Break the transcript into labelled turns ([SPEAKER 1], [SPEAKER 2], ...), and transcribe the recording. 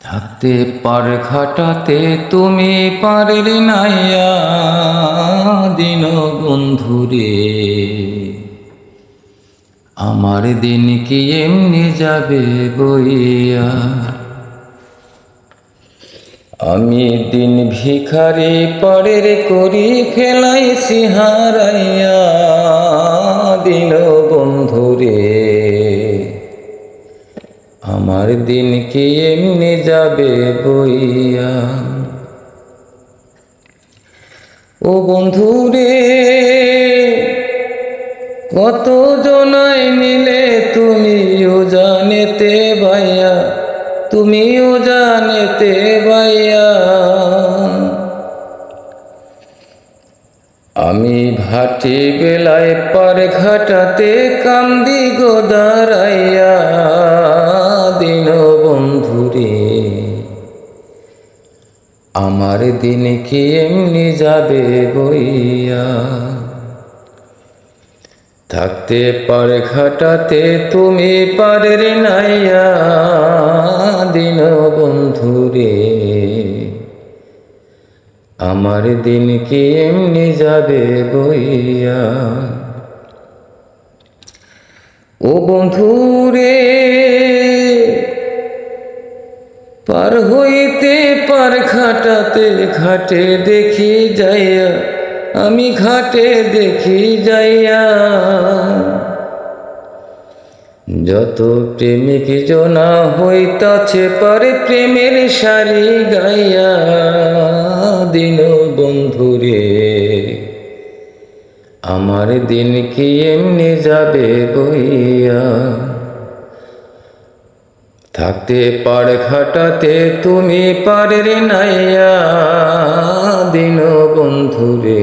[SPEAKER 1] থাকতে পার খাটাতে তুমি পারের নাইয়া দিন বন্ধুরে। আমার দিন কি এমনি যাবে বইয়া? আমি দিন ভিখারি পরের করি ফেলাইছি হারাইয়া দিন আমার দিন কি এমনি যাবে বইয়া। ও বন্ধুরে কত জনাই নিলে তুমিও জানেতে ভাইয়া, তুমিও জানেতে ভাইয়া। আমি ভাটি বেলায় পার ঘাটাতে কান্দি গোদারাইয়া দিন বন্ধুরে আমার দিন কি এমনি যাবে বইয়া? থাকতে পারে খাটাতে তুমি পারের নাইয়া। দিন বন্ধুরে আমার দিন কি এমনি যাবে বইয়া? ও বন্ধুরে পার হইতে পার ঘাটাতে ঘাটে দেখি যাইয়া, আমি ঘাটে দেখি যাইয়া। যত প্রেমিক জনা হইতাছে পারে প্রেমের সারি গাইয়া, দিন বন্ধুরে, আমার দিন কি এমনি যাবে বইয়া? থাকতে পার ঘাটাতে তুমি পারের নাইয়া দিন বন্ধুরে।